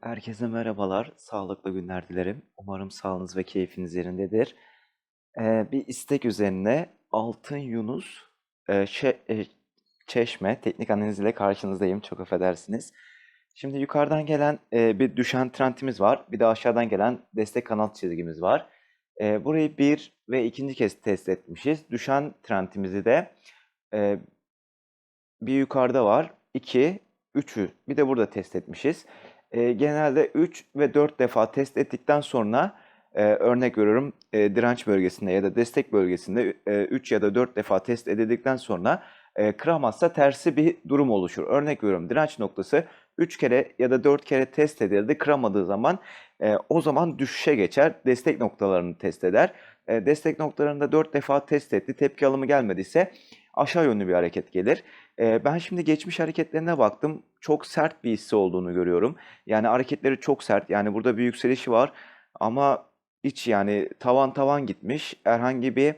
Herkese merhabalar, sağlıklı günler dilerim. Umarım sağlığınız ve keyfiniz yerindedir. Eee, bir istek üzerine Altın Yunus eee, şe- eee, Çeşme teknik analiz ile karşınızdayım. Çok affedersiniz. Şimdi yukarıdan gelen eee, bir düşen trendimiz var. Bir de aşağıdan gelen destek kanal çizgimiz var. Eee, burayı bir ve ikinci kez test etmişiz. Düşen trendimizi de eee, bir yukarıda var. 2, 3'ü bir de burada test etmişiz. Eee, genelde 3 ve 4 defa test ettikten sonra eee, örnek veriyorum eee, direnç bölgesinde ya da destek bölgesinde 3 ya da 4 defa test edildikten sonra eee, kıramazsa tersi bir durum oluşur. Örnek veriyorum direnç noktası 3 kere ya da 4 kere test edildi. Kıramadığı zaman eee, o zaman düşüşe geçer. Destek noktalarını test eder. Eee, destek noktalarında 4 defa test etti. Tepki alımı gelmediyse aşağı yönlü bir hareket gelir. Ben şimdi geçmiş hareketlerine baktım. Çok sert bir hisse olduğunu görüyorum. Yani hareketleri çok sert. Yani burada bir yükselişi var ama hiç yani tavan tavan gitmiş. Herhangi bir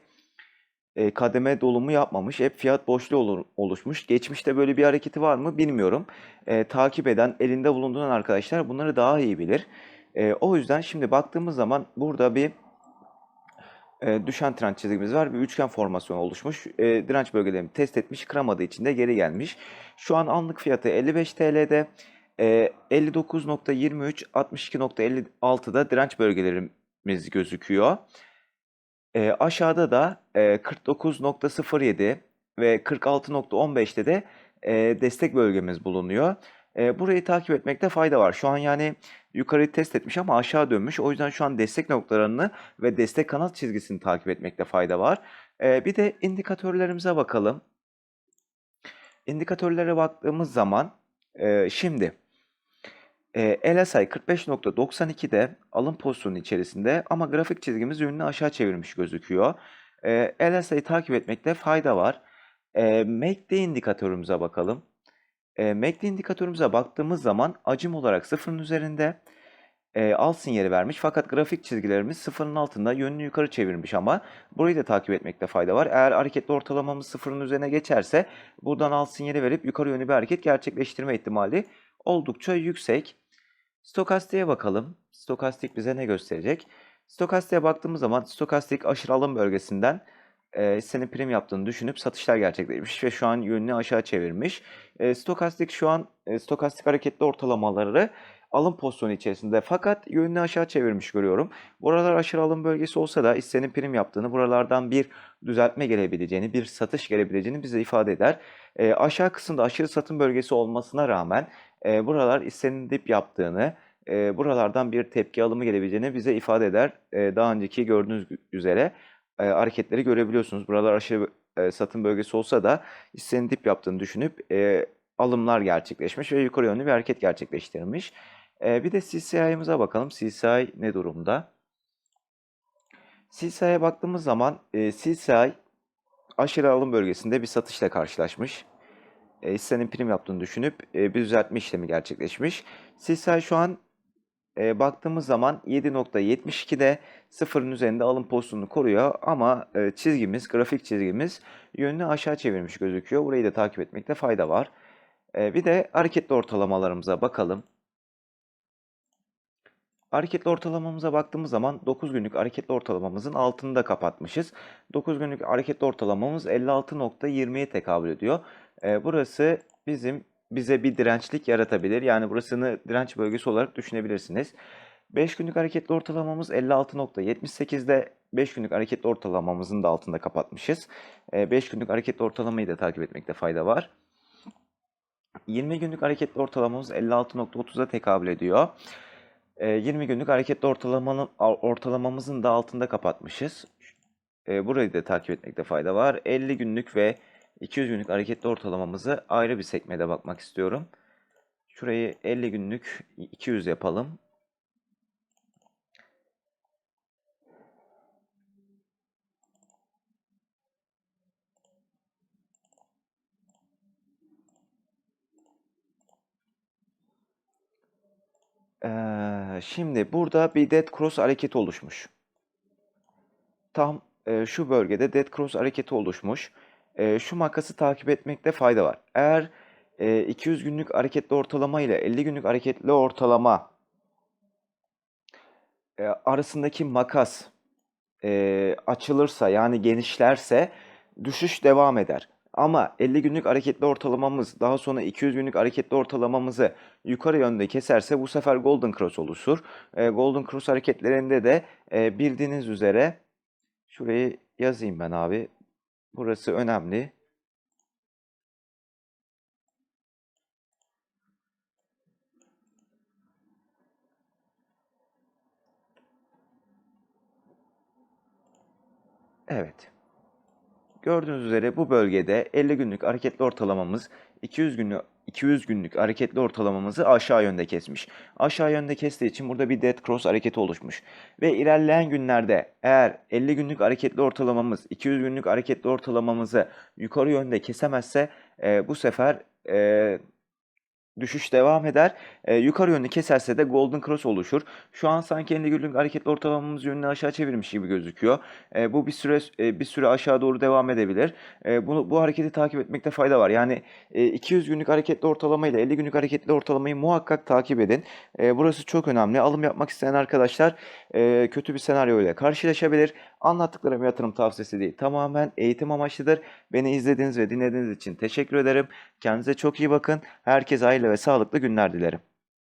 eee, kademe dolumu yapmamış. Hep fiyat boşluğu oluşmuş. Geçmişte böyle bir hareketi var mı bilmiyorum. Eee, takip eden, elinde bulunduran arkadaşlar bunları daha iyi bilir. Eee, o yüzden şimdi baktığımız zaman burada bir e, düşen trend çizgimiz var. Bir üçgen formasyonu oluşmuş. E, direnç bölgelerini test etmiş. Kıramadığı için de geri gelmiş. Şu an anlık fiyatı 55 TL'de. E, 59.23, 62.56'da direnç bölgelerimiz gözüküyor. E, aşağıda da e, 49.07 ve 46.15'te de e, destek bölgemiz bulunuyor. E, burayı takip etmekte fayda var. Şu an yani yukarıyı test etmiş ama aşağı dönmüş. O yüzden şu an destek noktalarını ve destek kanal çizgisini takip etmekte fayda var. E, bir de indikatörlerimize bakalım. İndikatörlere baktığımız zaman e, şimdi e, LSI 45.92'de alım pozisyonu içerisinde ama grafik çizgimiz yönünü aşağı çevirmiş gözüküyor. E, LSI'yi takip etmekte fayda var. E, MACD indikatörümüze bakalım. E, MACD indikatörümüze baktığımız zaman acım olarak sıfırın üzerinde e, al sinyali vermiş. Fakat grafik çizgilerimiz sıfırın altında yönünü yukarı çevirmiş ama burayı da takip etmekte fayda var. Eğer hareketli ortalamamız sıfırın üzerine geçerse buradan al sinyali verip yukarı yönlü bir hareket gerçekleştirme ihtimali oldukça yüksek. Stokastik'e bakalım. Stokastik bize ne gösterecek? Stokastik'e baktığımız zaman stokastik aşırı alım bölgesinden e, hissenin prim yaptığını düşünüp satışlar gerçekleşmiş ve şu an yönünü aşağı çevirmiş. E, stokastik şu an e, stokastik hareketli ortalamaları alım pozisyonu içerisinde fakat yönünü aşağı çevirmiş görüyorum. Buralar aşırı alım bölgesi olsa da hissenin prim yaptığını, buralardan bir düzeltme gelebileceğini, bir satış gelebileceğini bize ifade eder. E, aşağı kısımda aşırı satım bölgesi olmasına rağmen e, buralar hissenin dip yaptığını, e, buralardan bir tepki alımı gelebileceğini bize ifade eder. E, daha önceki gördüğünüz üzere e, hareketleri görebiliyorsunuz. Buralar aşırı e, satım bölgesi olsa da hissenin dip yaptığını düşünüp e, alımlar gerçekleşmiş ve yukarı yönlü bir hareket gerçekleştirmiş. E, bir de CCI'mize bakalım. CCI ne durumda? CCI'ye baktığımız zaman e, CCI aşırı alım bölgesinde bir satışla karşılaşmış. E, hissenin prim yaptığını düşünüp e, bir düzeltme işlemi gerçekleşmiş. CCI şu an e, baktığımız zaman 7.72'de sıfırın üzerinde alım pozisyonunu koruyor ama e, çizgimiz, grafik çizgimiz yönünü aşağı çevirmiş gözüküyor. Burayı da takip etmekte fayda var. E, bir de hareketli ortalamalarımıza bakalım. Hareketli ortalamamıza baktığımız zaman 9 günlük hareketli ortalamamızın altını da kapatmışız. 9 günlük hareketli ortalamamız 56.20'ye tekabül ediyor. E, burası bizim bize bir dirençlik yaratabilir. Yani burasını direnç bölgesi olarak düşünebilirsiniz. 5 günlük hareketli ortalamamız 56.78'de 5 günlük hareketli ortalamamızın da altında kapatmışız. 5 günlük hareketli ortalamayı da takip etmekte fayda var. 20 günlük hareketli ortalamamız 56.30'a tekabül ediyor. 20 günlük hareketli ortalamanın ortalamamızın da altında kapatmışız. Burayı da takip etmekte fayda var. 50 günlük ve 200 günlük hareketli ortalamamızı ayrı bir sekmede bakmak istiyorum. Şurayı 50 günlük 200 yapalım. Ee, şimdi burada bir dead cross hareketi oluşmuş. Tam e, şu bölgede dead cross hareketi oluşmuş. E, şu makası takip etmekte fayda var. Eğer e, 200 günlük hareketli ortalama ile 50 günlük hareketli ortalama e, arasındaki makas e, açılırsa yani genişlerse düşüş devam eder. Ama 50 günlük hareketli ortalamamız daha sonra 200 günlük hareketli ortalamamızı yukarı yönde keserse bu sefer Golden Cross oluşur. E, Golden Cross hareketlerinde de e, bildiğiniz üzere şurayı yazayım ben abi. Burası önemli. Evet. Gördüğünüz üzere bu bölgede 50 günlük hareketli ortalamamız 200 günlük 200 günlük hareketli ortalamamızı aşağı yönde kesmiş. Aşağı yönde kestiği için burada bir dead cross hareketi oluşmuş. Ve ilerleyen günlerde eğer 50 günlük hareketli ortalamamız 200 günlük hareketli ortalamamızı yukarı yönde kesemezse e, bu sefer e, düşüş devam eder. E, yukarı yönlü keserse de Golden Cross oluşur. Şu an sanki 50 günlük hareketli ortalamamız yönünü aşağı çevirmiş gibi gözüküyor. E, bu bir süre e, bir süre aşağı doğru devam edebilir. E, bunu bu hareketi takip etmekte fayda var. Yani e, 200 günlük hareketli ortalama ile 50 günlük hareketli ortalamayı muhakkak takip edin. E, burası çok önemli. Alım yapmak isteyen arkadaşlar e, kötü bir senaryo ile karşılaşabilir. Anlattıklarım yatırım tavsiyesi değil. Tamamen eğitim amaçlıdır. Beni izlediğiniz ve dinlediğiniz için teşekkür ederim. Kendinize çok iyi bakın. Herkese hayırlı ve sağlıklı günler dilerim.